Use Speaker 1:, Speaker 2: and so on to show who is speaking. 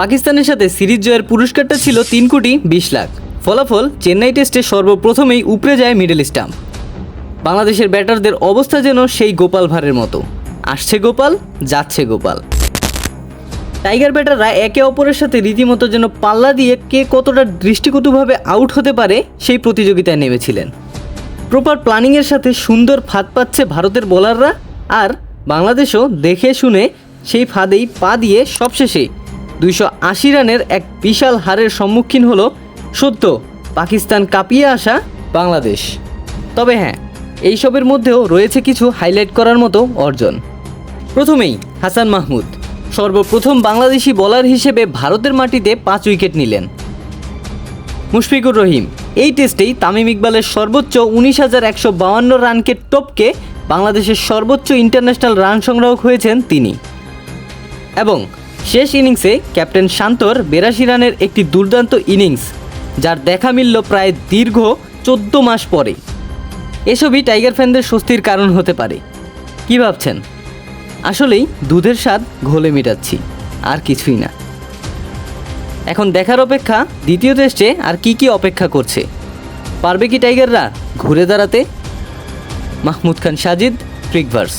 Speaker 1: পাকিস্তানের সাথে সিরিজ জয়ের পুরস্কারটা ছিল তিন কোটি বিশ লাখ। ফলাফল চেন্নাই টেস্টে সর্বপ্রথমেই উপরে যায় মিডল স্টাম্প বাংলাদেশের ব্যাটারদের অবস্থা যেন সেই গোপাল ভাঁড়ের মতো। আসছে গোপাল, যাচ্ছে গোপাল। টাইগার ব্যাটাররা একে অপরের সাথে রীতিমতো যেন পাল্লা দিয়ে কে কতটা দৃষ্টিকটুভাবে আউট হতে পারে সেই প্রতিযোগিতায় নেমেছিলেন। প্রপার প্ল্যানিংয়ের সাথে সুন্দর ফাঁদ পাচ্ছে ভারতের বোলাররা, আর বাংলাদেশও দেখে শুনে সেই ফাঁদেই পা দিয়ে সবশেষে দুইশো আশি রানের এক বিশাল হারের সম্মুখীন হলো সত্য পাকিস্তান কাঁপিয়ে আসা বাংলাদেশ। তবে হ্যাঁ এইসবের মধ্যেও রয়েছে কিছু হাইলাইট করার মতো অর্জন। প্রথমেই হাসান মাহমুদ, সর্বপ্রথম বাংলাদেশি বোলার হিসেবে ভারতের মাটিতে পাঁচ উইকেট নিলেন। মুশফিকুর রহিম, এই টেস্টেই তামিম ইকবালের সর্বোচ্চ উনিশ হাজার একশো বাউান্ন রানকে টপকে বাংলাদেশের সর্বোচ্চ ইন্টারন্যাশনাল রান সংগ্রাহক হয়েছেন তিনি। এবং শেষ ইনিংসে ক্যাপ্টেন শান্তর বেরাশি রানের একটি দুর্দান্ত ইনিংস, যার দেখা মিলল প্রায় দীর্ঘ চোদ্দ মাস পরে। এসবই টাইগার ফ্যানদের স্বস্তির কারণ হতে পারে। কি ভাবছেন? আসলেই দুধের স্বাদ ঘোলে মেটাচ্ছি, আর কিছুই না। এখন দেখার অপেক্ষা, দ্বিতীয় টেস্টে আর কি কি অপেক্ষা করছে? পারবে কি টাইগাররা ঘুরে দাঁড়াতে? মাহমুদ খান, সাজিদ ফ্রিকভার্স